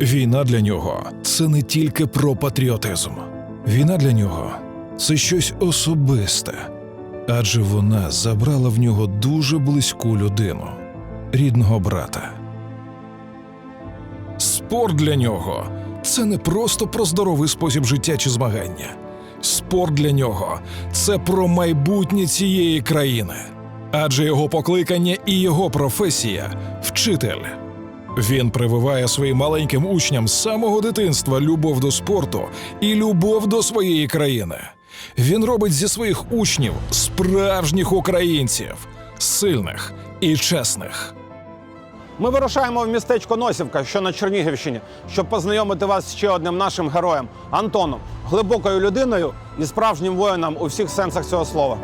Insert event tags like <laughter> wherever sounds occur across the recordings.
Війна для нього це не тільки про патріотизм. Війна для нього це щось особисте, адже вона забрала в нього дуже близьку людину, рідного брата. Спорт для нього це не просто про здоровий спосіб життя чи змагання. Спорт для нього це про майбутнє цієї країни, адже його покликання і його професія вчитель. Він прививає своїм маленьким учням з самого дитинства любов до спорту і любов до своєї країни. Він робить зі своїх учнів справжніх українців, сильних і чесних. Ми вирушаємо в містечко Носівка, що на Чернігівщині, щоб познайомити вас з ще одним нашим героєм Антоном, глибокою людиною і справжнім воїном у всіх сенсах цього слова.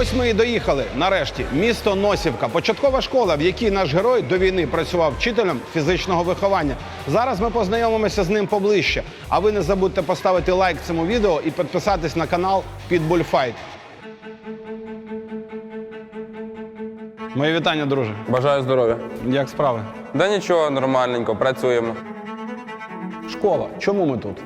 Ось ми і доїхали нарешті. Місто Носівка, початкова школа, в якій наш герой до війни працював вчителем фізичного виховання. Зараз ми познайомимося з ним поближче. А ви не забудьте поставити лайк цьому відео і підписатись на канал Fight. Мої вітання, друже. Бажаю здоров'я. Як справи? Да нічого, нормальненько, працюємо. Школа. Чому ми тут?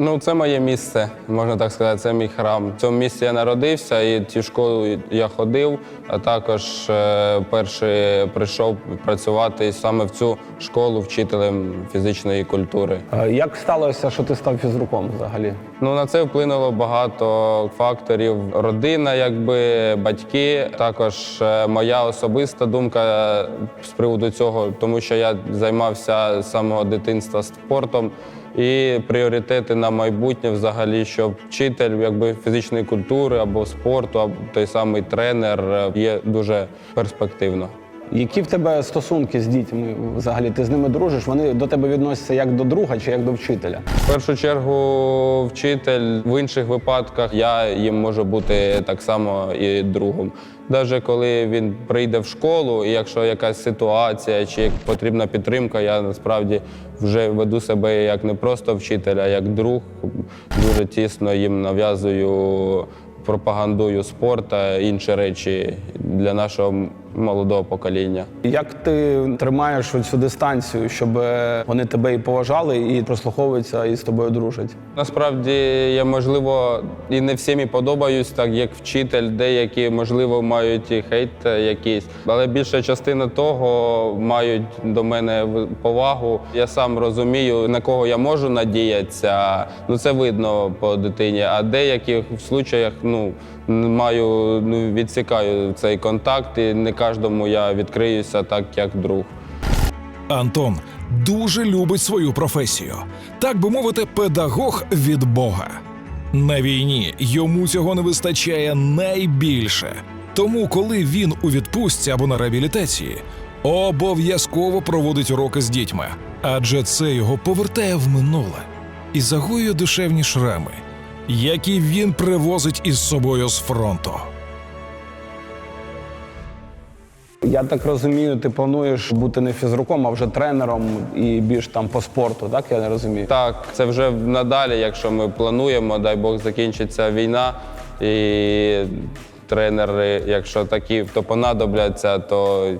Ну, це моє місце, можна так сказати, це мій храм. В цьому місці я народився і цю школу я ходив, а також е, перший прийшов працювати саме в цю школу вчителем фізичної культури. Як сталося, що ти став фізруком взагалі? Ну на це вплинуло багато факторів. Родина, якби батьки, також е, моя особиста думка з приводу цього, тому що я займався з самого дитинства спортом. І пріоритети на майбутнє взагалі, щоб вчитель якби фізичної культури або спорту, або той самий тренер е, є дуже перспективно. Які в тебе стосунки з дітьми? Взагалі, ти з ними дружиш? Вони до тебе відносяться як до друга чи як до вчителя? В першу чергу, вчитель в інших випадках я їм можу бути так само і другом. Навіть коли він прийде в школу, і якщо якась ситуація чи потрібна підтримка, я насправді вже веду себе як не просто вчитель, а як друг. Дуже тісно їм нав'язую, пропагандую спорт та інші речі для нашого молодого покоління. Як ти тримаєш цю дистанцію, щоб вони тебе і поважали, і прослуховуються, і з тобою дружать? Насправді я можливо і не всім і подобаюсь, так як вчитель, деякі можливо мають і хейт якийсь, але більша частина того мають до мене повагу. Я сам розумію, на кого я можу надіятися. Ну це видно по дитині. А деяких в случаях ну маю ну відсікаю цей контакт, і не кожному я відкриюся так, як друг. Антон дуже любить свою професію, так би мовити, педагог від Бога. На війні йому цього не вистачає найбільше. Тому, коли він у відпустці або на реабілітації, обов'язково проводить уроки з дітьми, адже це його повертає в минуле і загоює душевні шрами, які він привозить із собою з фронту. Я так розумію, ти плануєш бути не фізруком, а вже тренером і більш там по спорту, так я не розумію. Так, це вже надалі, якщо ми плануємо, дай Бог закінчиться війна, і тренери, якщо такі, то понадобляться, то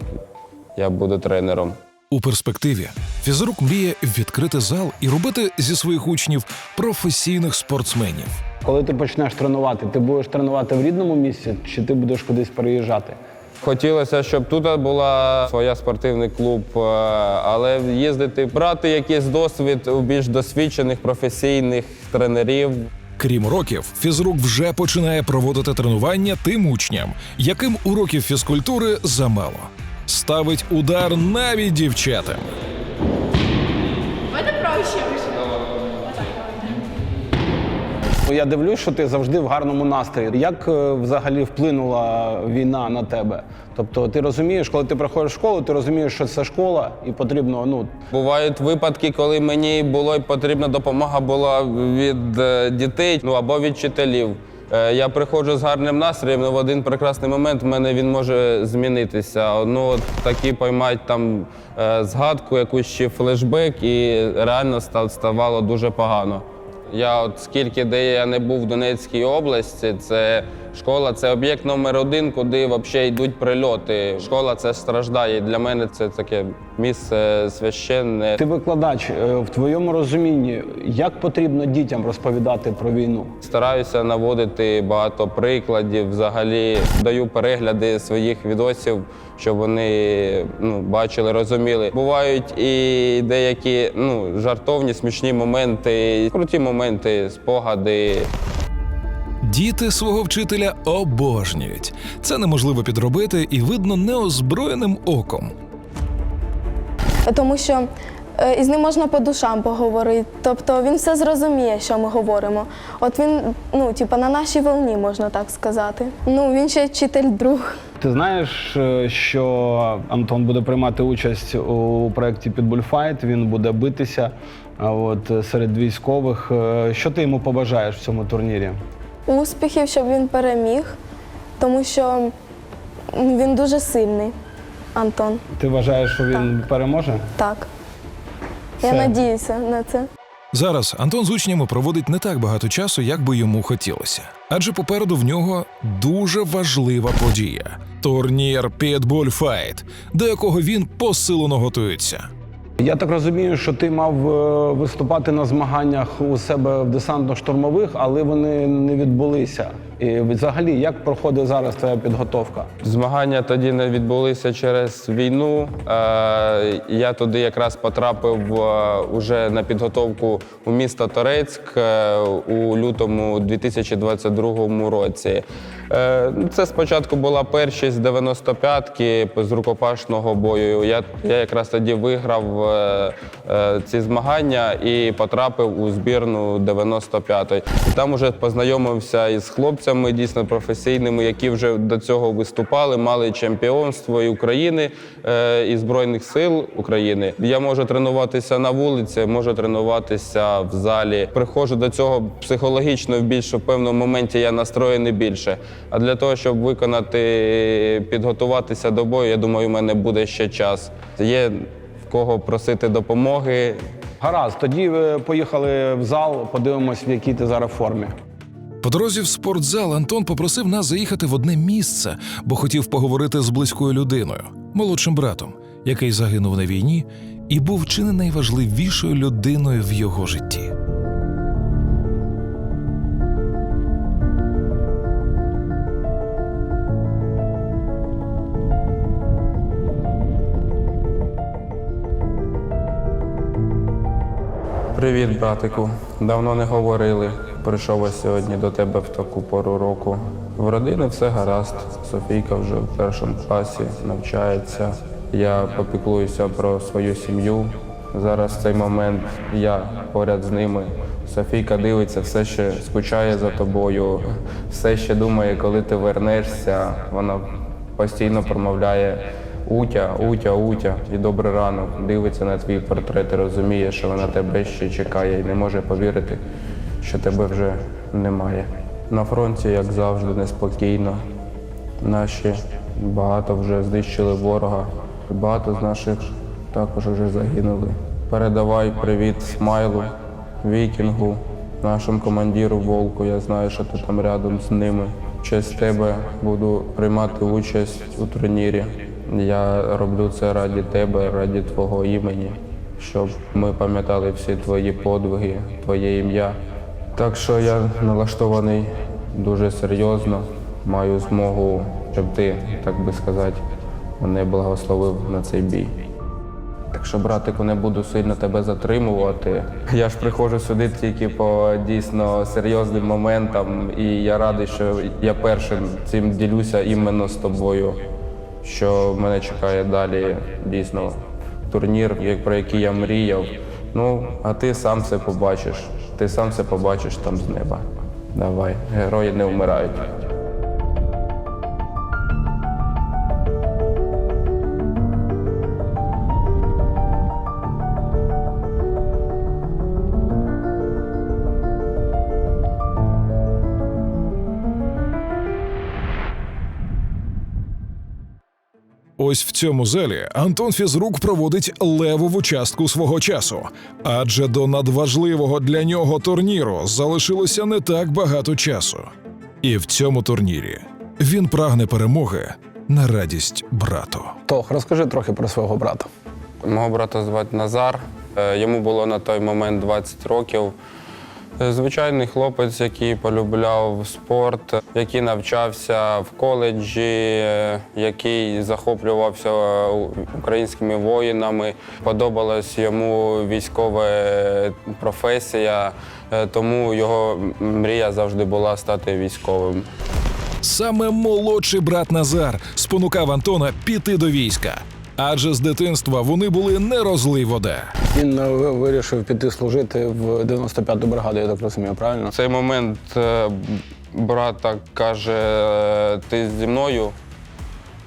я буду тренером. У перспективі фізрук мріє відкрити зал і робити зі своїх учнів професійних спортсменів. Коли ти почнеш тренувати, ти будеш тренувати в рідному місці, чи ти будеш кудись переїжджати? Хотілося, щоб тут була своя спортивний клуб, е, але їздити, брати якийсь досвід у більш досвідчених професійних тренерів. Крім уроків, фізрук вже починає проводити тренування тим учням, яким уроків фізкультури замало. Ставить удар навіть дівчатам. Я дивлюсь, що ти завжди в гарному настрої. Як е, взагалі вплинула війна на тебе? Тобто, ти розумієш, коли ти приходиш в школу, ти розумієш, що це школа, і потрібно ну Бувають випадки, коли мені було й потрібна допомога була від е, дітей ну або від вчителів. Е, Я приходжу з гарним настроєм, але в один прекрасний момент в мене він може змінитися. Ну от такі поймають там е, згадку, якусь ще флешбек, і реально ставало дуже погано. Я от скільки де я не був в Донецькій області, це школа, це об'єкт номер один, куди взагалі йдуть прильоти. Школа це страждає. Для мене це таке місце священне. ти викладач е, в твоєму розумінні, як потрібно дітям розповідати про війну? Стараюся наводити багато прикладів. Взагалі даю перегляди своїх відосів, щоб вони ну, бачили, розуміли. Бувають і деякі ну, жартовні, смішні моменти, круті моменти, спогади. Діти свого вчителя обожнюють. Це неможливо підробити і видно неозброєним оком. Тому що е, із ним можна по душам поговорити. Тобто він все зрозуміє, що ми говоримо. От він, ну, типа, на нашій волні, можна так сказати. Ну, він ще вчитель друг. Ти знаєш, е, що Антон буде приймати участь у проєкті Підбульфайт, він буде битися от, е, серед військових. Що ти йому побажаєш в цьому турнірі? Успіхів, щоб він переміг, тому що він дуже сильний, Антон. Ти вважаєш, що він переможе? Так. Я Все. надіюся на це. Зараз Антон з учнями проводить не так багато часу, як би йому хотілося. Адже попереду в нього дуже важлива подія турнір Pitbull Fight, до якого він посилено готується. Я так розумію, що ти мав е, виступати на змаганнях у себе в десантно-штурмових, але вони не відбулися. І взагалі, як проходить зараз твоя підготовка? Змагання тоді не відбулися через війну. Е, Я туди якраз потрапив е, уже на підготовку у місто Торецьк у лютому 2022 році. Е, Це спочатку була першість 95-ки з рукопашного бою. Я, я якраз тоді виграв е, е, ці змагання і потрапив у збірну 95-ї. Там уже познайомився із хлопцями дійсно професійними, які вже до цього виступали, мали чемпіонство і України і Збройних сил України. Я можу тренуватися на вулиці, можу тренуватися в залі. Приходжу до цього психологічно в більш певному моменті я настроєний більше. А для того, щоб виконати, підготуватися до бою, я думаю, у мене буде ще час. Є в кого просити допомоги. Гаразд, тоді е, поїхали в зал, подивимось, в якій ти зараз формі. По дорозі в спортзал Антон попросив нас заїхати в одне місце, бо хотів поговорити з близькою людиною, молодшим братом, який загинув на війні і був чи не найважливішою людиною в його житті. Привіт, братику. Давно не говорили. Прийшов ось сьогодні до тебе в таку пору року. В родини все гаразд. Софійка вже в першому класі навчається. Я попіклуюся про свою сім'ю. Зараз цей момент я поряд з ними. Софійка дивиться, все ще скучає за тобою, все ще думає, коли ти вернешся. Вона постійно промовляє Утя, Утя, Утя, і добрий ранок. Дивиться на твій портрет і розуміє, що вона тебе ще чекає і не може повірити, що тебе вже немає. На фронті, як завжди, неспокійно. Наші багато вже знищили ворога. Багато з наших також вже загинули. Передавай привіт смайлу, вікінгу, нашому командиру Волку. Я знаю, що ти там рядом з ними. Честь тебе буду приймати участь у турнірі. Я роблю це раді тебе, раді твого імені, щоб ми пам'ятали всі твої подвиги, твоє ім'я. Так що я налаштований дуже серйозно, маю змогу щоб ти, так би сказати, мене благословив на цей бій. Так що, братику, не буду сильно тебе затримувати. Я ж приходжу сюди тільки по дійсно серйозним моментам, і я радий, що я першим цим ділюся іменно з тобою. Що мене чекає далі дійсно турнір, про який я мріяв. Ну, а ти сам все побачиш. Ти сам все побачиш там з неба. Давай, герої не вмирають. Ось в цьому залі Антон Фізрук проводить левову частку свого часу, адже до надважливого для нього турніру залишилося не так багато часу. І в цьому турнірі він прагне перемоги на радість брату. Тох, розкажи трохи про свого брата. Мого брата звати Назар. Е, Йому було на той момент 20 років. Е, Звичайний хлопець, який полюбляв спорт, який навчався в коледжі, е, який захоплювався е, українськими воїнами. Подобалась йому військова професія, тому його мрія завжди була стати військовим. Саме молодший брат Назар спонукав Антона піти до війська, адже з дитинства вони були не розлий вода. Він е, вирішив піти служити в 95-ту бригаду, я так розумію, правильно? В цей момент е, брат так каже: е, ти зі мною.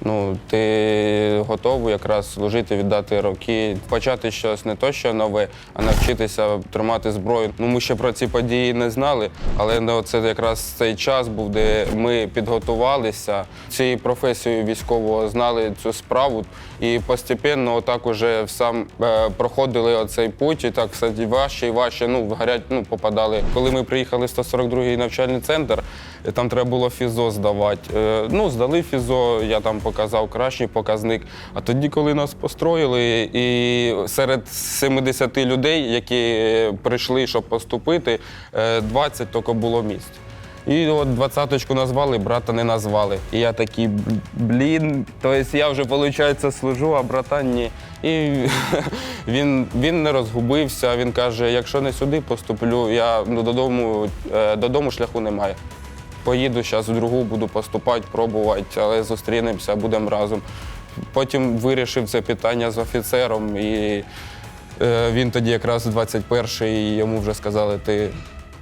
Ну, ти готовий якраз служити, віддати роки, почати щось не то, що нове, а навчитися тримати зброю. Ну, ми ще про ці події не знали, але ну, це якраз цей час був, де ми підготувалися цією професією військового, знали цю справу і постепенно отак уже сам е, проходили оцей путь, і так кстати, важче і важче. Ну, в гарять, ну, попадали. Коли ми приїхали в 142-й навчальний центр, е, там треба було фізо здавати. Е, ну, здали фізо, я там показав кращий показник. А тоді, коли нас построїли, і серед 70 людей, які прийшли, щоб поступити, е, 20 тільки було місць. І от двадцяточку назвали, брата не назвали. І я такий, блін, тобто я вже, виходить, служу, а брата ні. І <laughs> він, він не розгубився, він каже, якщо не сюди поступлю, я ну, додому, е, додому шляху немає. Поїду зараз в другу, буду поступати, пробувати, але зустрінемося, будемо разом. Потім вирішив це питання з офіцером, і е, він тоді якраз 21-й, і йому вже сказали, ти,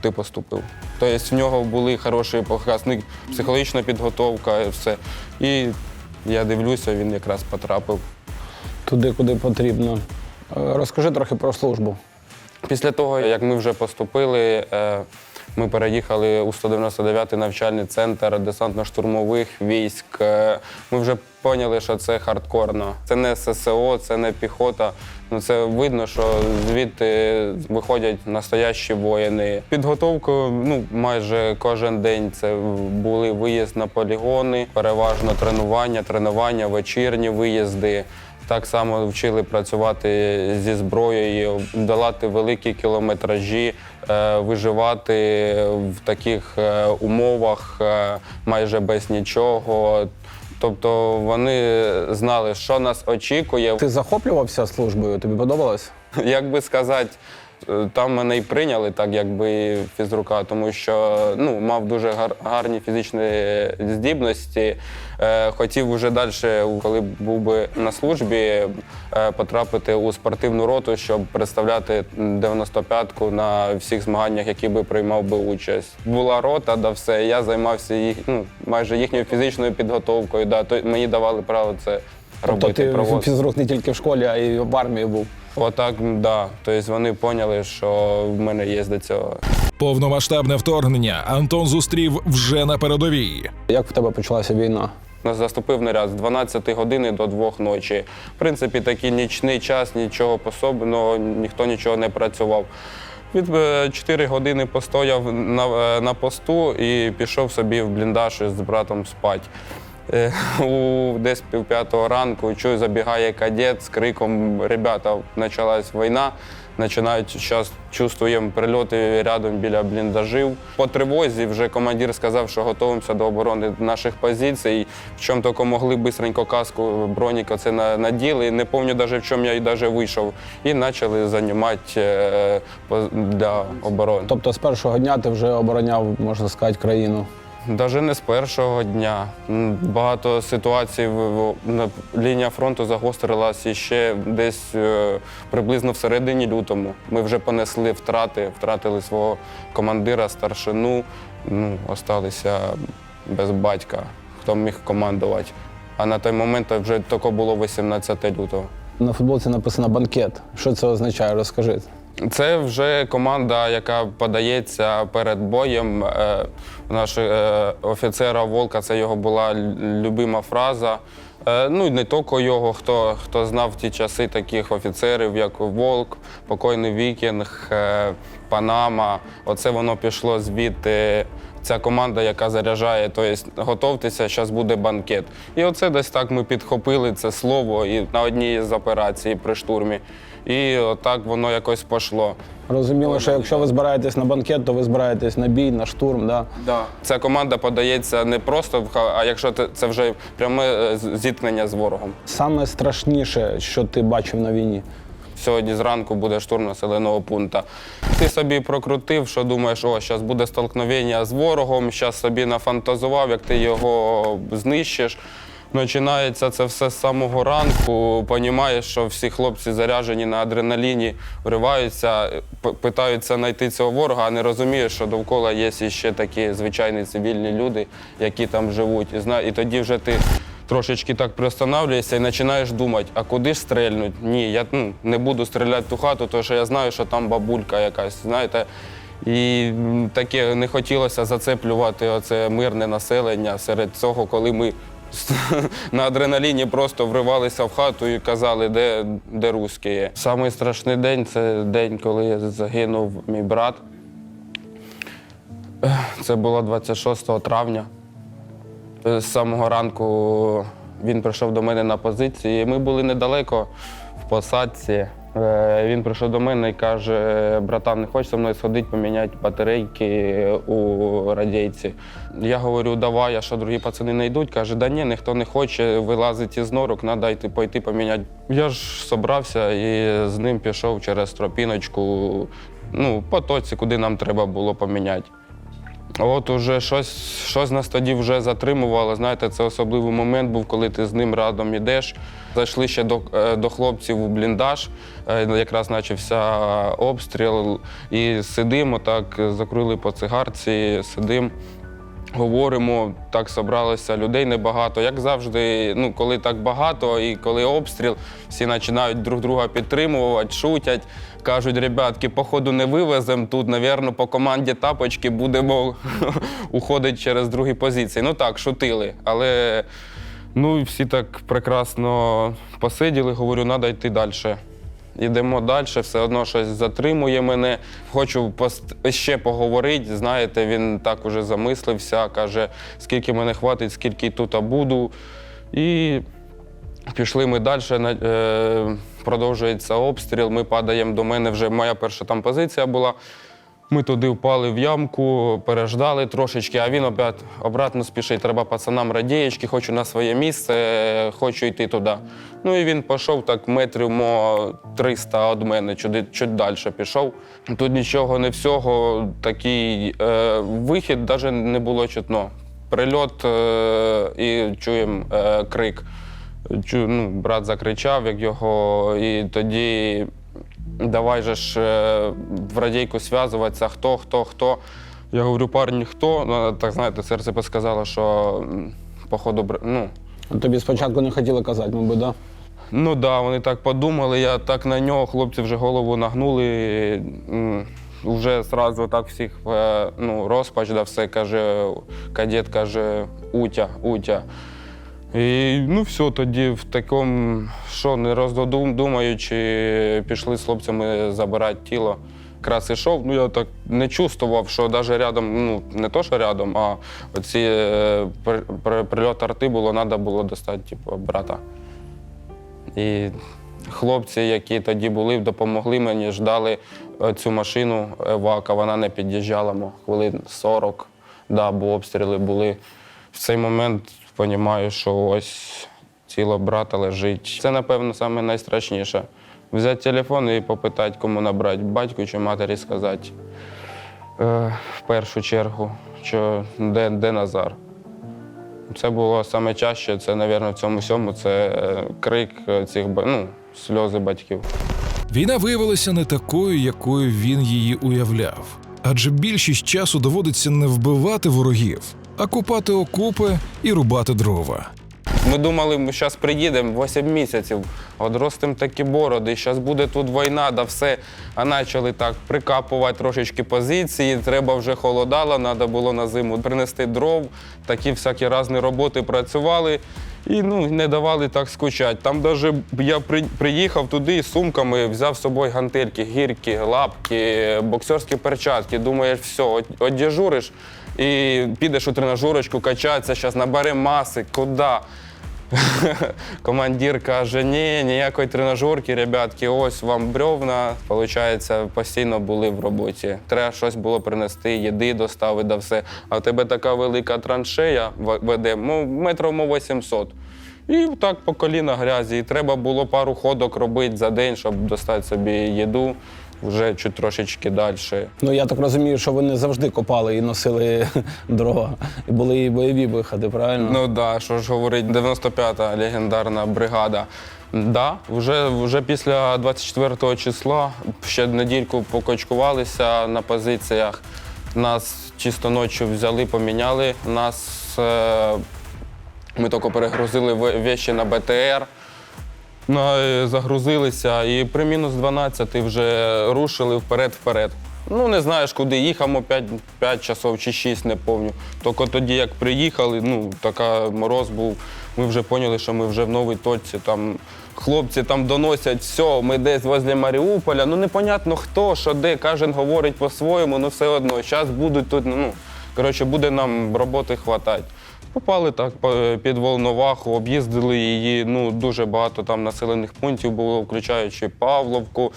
ти поступив. Тобто в нього були хороші показники, психологічна підготовка, і все. І я дивлюся, він якраз потрапив. Туди, куди потрібно. Е, Розкажи трохи про службу. Після того, як ми вже поступили, е, ми переїхали у 199-й навчальний центр десантно-штурмових військ. Е, Ми вже поняли, що це хардкорно. Це не ССО, це не піхота. Ну це видно, що звідти виходять настоящі воїни. Підготовку ну майже кожен день це були виїзд на полігони, переважно тренування, тренування, вечірні виїзди. Так само вчили працювати зі зброєю, долати великі кілометражі, е, виживати в таких е, умовах е, майже без нічого. Тобто вони знали, що нас очікує. Ти захоплювався службою? Тобі подобалось? Як би сказати, там мене і прийняли так, якби фізрука, тому що ну, мав дуже гар- гарні фізичні здібності. Е, Хотів уже далі, коли був би на службі, е, потрапити у спортивну роту, щоб представляти 95-ку на всіх змаганнях, які би приймав би участь. Була рота, да все. Я займався їх, ну, майже їхньою фізичною підготовкою. Да, то мені давали право це Тобто робити. ти проводити. фізрук не тільки в школі, а й в армії був. Отак. Да. Тобто вони поняли, що в мене є до цього. Повномасштабне вторгнення Антон зустрів вже на передовій. Як в тебе почалася війна? Нас заступив наряд з 12 години до 2 ночі. В принципі, такий нічний час, нічого пособного, ніхто нічого не працював. Від 4 години постояв на, е, на посту і пішов собі в бліндаж з братом спати. Е, У десь пів п'ятого ранку чую, забігає кадет з криком Ребята, почалась війна. Починають зараз чувствуємо прильоти рядом біля бліндажів. По тривозі вже командир сказав, що готуємося до оборони наших позицій. В чому тільки могли бистренько каску броніка це на- наділи. Не пам'ятаю навіть в чому я і навіть вийшов. І почали займати е, для оборони. Тобто з першого дня ти вже обороняв, можна сказати, країну. Навіть не з першого дня. Багато ситуацій лінія фронту загострилась і ще десь е, приблизно всередині лютому. Ми вже понесли втрати, втратили свого командира, старшину, ну, осталися без батька, хто міг командувати. А на той момент вже тільки було 18 лютого. На футболці написано банкет. Що це означає? Розкажи. Це вже команда, яка подається перед боєм. Е, нашого е, офіцера Волка це його була любима фраза. Е, Ну і не тільки його, хто, хто знав ті часи таких офіцерів, як Волк, покойний Вікінг, Панама. Оце воно пішло звідти. Ця команда, яка заряджає, тобто готовтеся, зараз буде банкет. І оце десь так ми підхопили це слово і на одній з операцій при штурмі. І отак воно якось пішло. Розуміло, що якщо ви збираєтесь на банкет, то ви збираєтесь на бій, на штурм. Да? Да. Ця команда подається не просто в ха- а якщо це- це вже пряме е, з- зіткнення з ворогом. Саме страшніше, що ти бачив на війні. Сьогодні зранку буде штурм населеного пункту. Ти собі прокрутив, що думаєш, о, зараз буде столкновення з ворогом, зараз собі нафантазував, як ти його знищиш. Починається це все з самого ранку. Понімаєш, що всі хлопці заряджені на адреналіні, вриваються, питаються знайти цього ворога, а не розумієш, що довкола є ще такі звичайні цивільні люди, які там живуть. І тоді вже ти трошечки так приостанавлюєшся і починаєш думати, а куди ж стрельнуть? Ні, я ну, не буду стріляти в ту хату, тому що я знаю, що там бабулька якась, знаєте. І таке не хотілося зацеплювати оце мирне населення серед цього, коли ми <laughs> на адреналіні просто вривалися в хату і казали, де, де русські є. Самий страшний день це день, коли загинув мій брат. Це було 26 травня. З самого ранку він прийшов до мене на позиції. Ми були недалеко в посадці. Е, Він прийшов до мене і каже: братан, не хочеш зі мною сходити, поміняти батарейки у радійці. Я говорю, давай, а що другі пацани не йдуть. Каже, да ні, ніхто не хоче вилазити із норок, треба йти пойти поміняти. Я ж собрався і з ним пішов через тропіночку, ну, по точці, куди нам треба було поміняти. От уже щось, щось нас тоді вже затримувало. Знаєте, це особливий момент був, коли ти з ним радом йдеш. Зайшли ще до, е, до хлопців у бліндаж, е, якраз почався обстріл, і сидимо так, закрили по цигарці, сидимо. Говоримо, так зібралося людей небагато. Як завжди, ну коли так багато і коли обстріл, всі починають друг друга підтримувати, шутять, кажуть, ребятки, походу не вивеземо тут, навірно, по команді тапочки будемо <laughs> уходити через другі позиції. Ну так, шутили. Але ну всі так прекрасно посиділи, говорю, треба йти далі. Йдемо далі, все одно щось затримує мене. Хочу ще поговорити. Знаєте, він так уже замислився, каже, скільки мене хватить, скільки тут буду. І пішли ми далі. Е, продовжується обстріл. Ми падаємо до мене. Вже моя перша там позиція була. Ми туди впали в ямку, переждали трошечки, а він обратно спішить. Треба пацанам радієчки, хочу на своє місце, хочу йти туди. Ну і він пішов так метрів мо 300 від мене, чуть, чуть далі пішов. Тут нічого не всього, такий е, вихід навіть не було чутно. Прильот е, і чуємо е, крик. Чу, ну, брат закричав, як його, і тоді давай же ж е, в радійку зв'язуватися, хто, хто, хто. Я говорю, парні, хто? Ну, так знаєте, серце підсказало, що походу, ну, Тобі спочатку не хотіли казати, мабуть, да? Ну так, да, вони так подумали, я так на нього, хлопці вже голову нагнули. Вже одразу так всіх е, ну, розпач, да, все каже, кадет каже, Утя, Утя. І ну все, тоді в такому, що не роздумуючи, пішли з хлопцями забирати тіло. якраз ішов, ну я так не чувствував, що навіть рядом, ну не то, що рядом, а оці е, при- при- прильот арти було, треба було достати, типу, брата. І хлопці, які тоді були, допомогли мені, ждали е, цю машину евака. Вона не під'їжджала, хвилин 40, да, бо обстріли були. В цей момент розумію, що ось тіло брата лежить. Це, напевно, саме найстрашніше. Взяти телефон і попитати, кому набрати, батьку чи матері сказати е, в першу чергу, що де, де Назар. Це було саме чаще, це, мабуть, в цьому всьому це е, крик е, цих ну, сльози батьків. Війна виявилася не такою, якою він її уявляв. Адже більшість часу доводиться не вбивати ворогів, а купати окопи і рубати дрова. Ми думали, ми зараз приїдемо 8 місяців, одростимо такі бороди, зараз буде тут війна, да все. А почали так прикапувати трошечки позиції. Треба вже холодало, треба було на зиму принести дров, такі всякі різні роботи працювали. І ну, не давали так скучати. Там навіть я приїхав туди з сумками, взяв з собою гантельки, гірки, лапки, боксерські перчатки. Думаєш, все, от, одяжуриш і підеш у тренажерочку качатися, зараз наберемо маси, куди? <laughs> Командир каже, ні, ніякої тренажерки, ребятки, ось вам бревна. Получається, постійно були в роботі. Треба щось було принести, їди доставити, да все. А в тебе така велика траншея веде, ну, метрів 800. І так по коліна грязі. І треба було пару ходок робити за день, щоб достати собі їду вже чуть трошечки далі. Ну я так розумію, що ви не завжди копали і носили <laughs> дрова. І були і бойові виходи, правильно? Ну так, да, що ж говорить, 95-та легендарна бригада. Да, вже, вже після 24 числа ще недільку покочкувалися на позиціях. Нас чисто ночі взяли, поміняли. Нас е, ми тільки перегрузили в- вещі на БТР. Е, загрузилися і при мінус 12 вже рушили вперед-вперед. Ну, не знаєш, куди їхаємо 5, 5 часов чи 6, не пам'ятаю. Тільки тоді, як приїхали, ну, така мороз був, ми вже поняли, що ми вже в новій точці. Там хлопці там доносять, все, ми десь возле Маріуполя. Ну, непонятно хто, що де, кожен говорить по-своєму, ну все одно. Зараз будуть тут, ну, коротше, буде нам роботи хватати. Попали так під Волноваху, об'їздили її. Ну дуже багато там населених пунктів було, включаючи Павловку,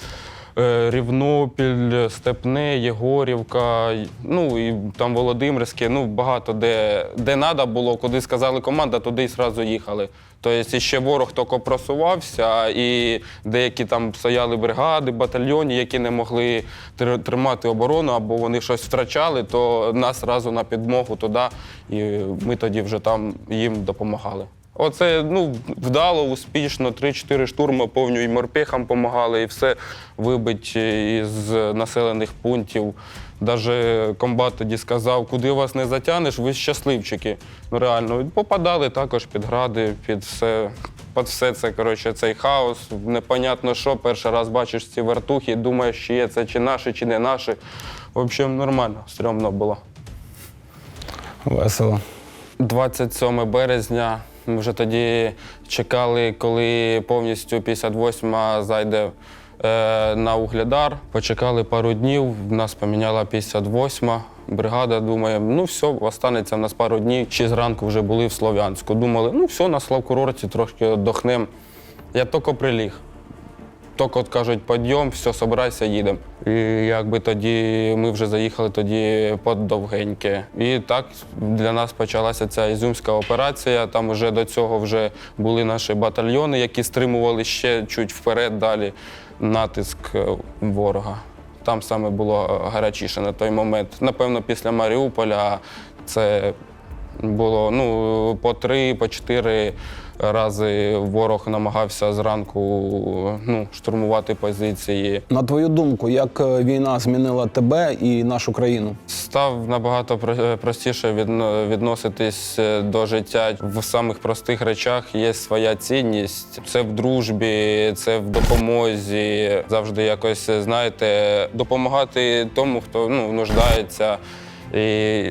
Рівнопіль, Степне, Єгорівка, ну і там Володимирське. Ну багато де де треба було, куди сказали команда, туди й одразу їхали. Тобто ще ворог тільки просувався, і деякі там стояли бригади, батальйони, які не могли тримати оборону або вони щось втрачали, то нас одразу на підмогу туди, і ми тоді вже там їм допомагали. Оце ну, вдало, успішно, 3-4 штурми повню і морпехам допомагали, і все вибити із населених пунктів. Навіть комбат тоді сказав, куди вас не затягнеш, ви щасливчики. Ну реально, попадали також під гради, під все. Під все це, коротше, цей хаос, непонятно що. Перший раз бачиш ці вертухи, думаєш, чи є це чи наші, чи не наші. В общем, нормально, стрьомно було. Весело. 27 березня. Ми вже тоді чекали, коли повністю 58-ма зайде е, на Углядар. Почекали пару днів, нас поміняла 58-ма бригада. Думаємо, ну все, останеться в нас пару днів. Чи зранку вже були в Слов'янську. Думали, ну все, на Славкурорті трошки віддохнемо. Я тільки приліг. Тільки от кажуть, підйом, все, собирайся, їдемо. І якби тоді ми вже заїхали тоді під Довгеньке. І так для нас почалася ця ізюмська операція. Там вже до цього вже були наші батальйони, які стримували ще чуть вперед далі натиск е, ворога. Там саме було е, гарячіше на той момент. Напевно, після Маріуполя це було ну, по три, по чотири рази ворог намагався зранку ну, штурмувати позиції. На твою думку, як е, війна змінила тебе і нашу країну? Став набагато про- простіше відноситись е, до життя в самих простих речах. Є своя цінність. Це в дружбі, це в допомозі. Завжди якось знаєте, допомагати тому, хто ну, нуждається. І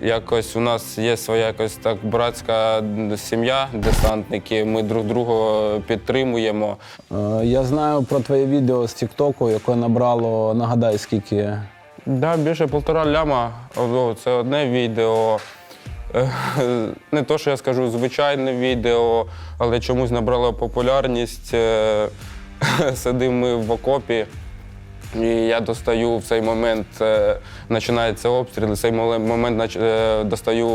якось у нас є своя якось так братська сім'я, десантники. Ми друг друга підтримуємо. Е, Я знаю про твоє відео з Тіктоку, яке набрало, нагадай, скільки Да, більше полтора ляма. Це одне відео. Е, Не то, що я скажу, звичайне відео, але чомусь набрало популярність. Е, <laughs> Сидимо ми в окопі, і я достаю в цей момент, е, починається обстріл, в цей момент е, достаю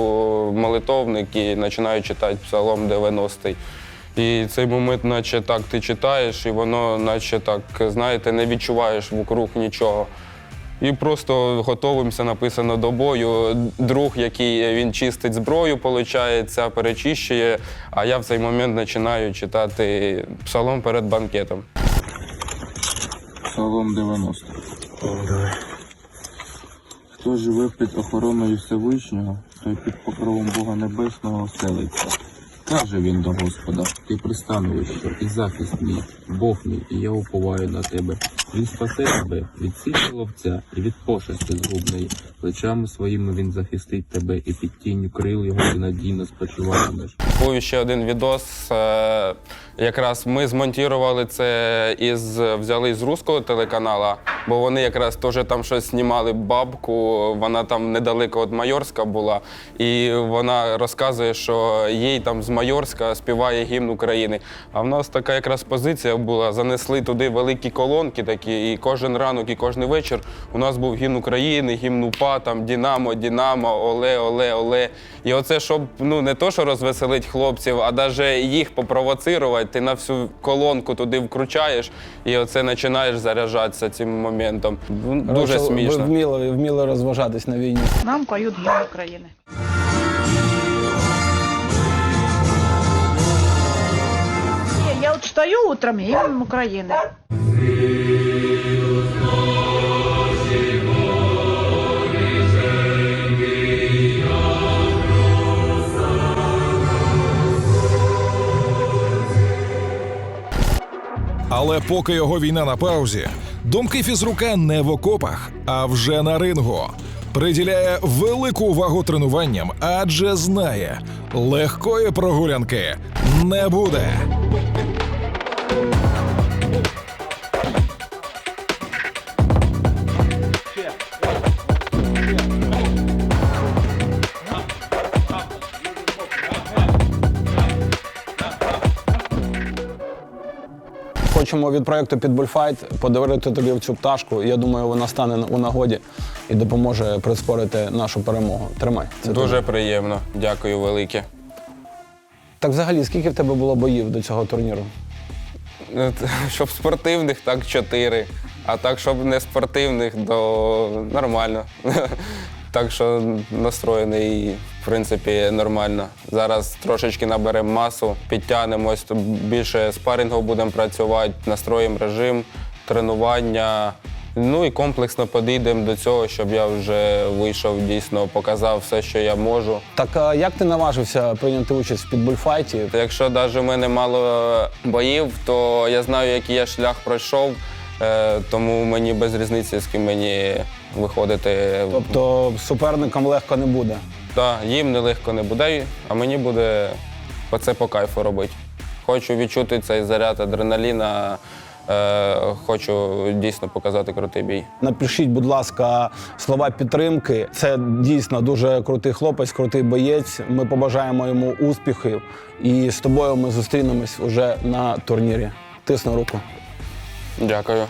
молитовник і починаю читати псалом 90-й. І цей момент, наче так ти читаєш, і воно, наче так, знаєте, не відчуваєш вокруг нічого. І просто готуємося, написано до бою. Друг, який він чистить зброю, виходить, перечищує, а я в цей момент починаю читати псалом перед банкетом. Псалом 90. Хто живе під охороною Всевишнього, той під покровом Бога Небесного оселиться. Каже він до Господа, ти пристановище і захист мій, Бог мій, і я уповаю на тебе. Він спасе тебе від сіті ловця і від пошести згубної. Плечами своїми він захистить тебе, і під тінню крил його ти надійно спочиватимеш. Був ще один відос. е, Якраз ми змонтували це із взяли з руського телеканала, бо вони якраз теж там щось знімали бабку. Вона там недалеко від Майорська була, і вона розказує, що їй там з Майорська співає гімн України. А в нас така якраз позиція була. Занесли туди великі колонки такі, і кожен ранок, і кожен вечір у нас був гімн України, гімн УПА, там Дінамо, Дінамо, Оле, Оле, Оле. І оце, щоб ну не то, що розвеселить хлопців, а навіть їх попровоцирувати, ти на всю колонку туди вкручаєш, і оце починаєш заряджатися цим моментом. Ну, Дуже Коротше, смішно. Ви вміли, вміли розважатись на війні. Нам поют гимн Украины. Не, Я вот встаю утром, гимн Украины. Але поки його війна на паузі, думки фізрука не в окопах, а вже на рингу. Приділяє велику увагу тренуванням, адже знає, легкої прогулянки не буде. Хочемо від проекту Підбульфайт подарувати тобі цю пташку. Я думаю, вона стане у нагоді і допоможе прискорити нашу перемогу. Тримай. Це тобі. Дуже приємно. Дякую велике. Так взагалі, скільки в тебе було боїв до цього турніру? Ну, <laughs> Щоб спортивних, так чотири. А так, щоб не спортивних, то нормально. <laughs> Так що настроєний, в принципі, нормально. Зараз трошечки наберемо масу, підтягнемось, більше спарингу будемо працювати, настроїмо режим, тренування. Ну і комплексно підійдемо до цього, щоб я вже вийшов, дійсно показав все, що я можу. Так а як ти наважився прийняти участь в підбульфайті? Якщо навіть в мене мало боїв, то я знаю, який я шлях пройшов, е, тому мені без різниці, з ким мені виходити. Тобто суперникам легко не буде. Та, їм нелегко не буде, а мені буде оце по кайфу робити. Хочу відчути цей заряд адреналіна, е, хочу дійсно показати крутий бій. Напишіть, будь ласка, слова підтримки. Це дійсно дуже крутий хлопець, крутий боєць. Ми побажаємо йому успіхів. І з тобою ми зустрінемось уже на турнірі. Тисну руку. Дякую.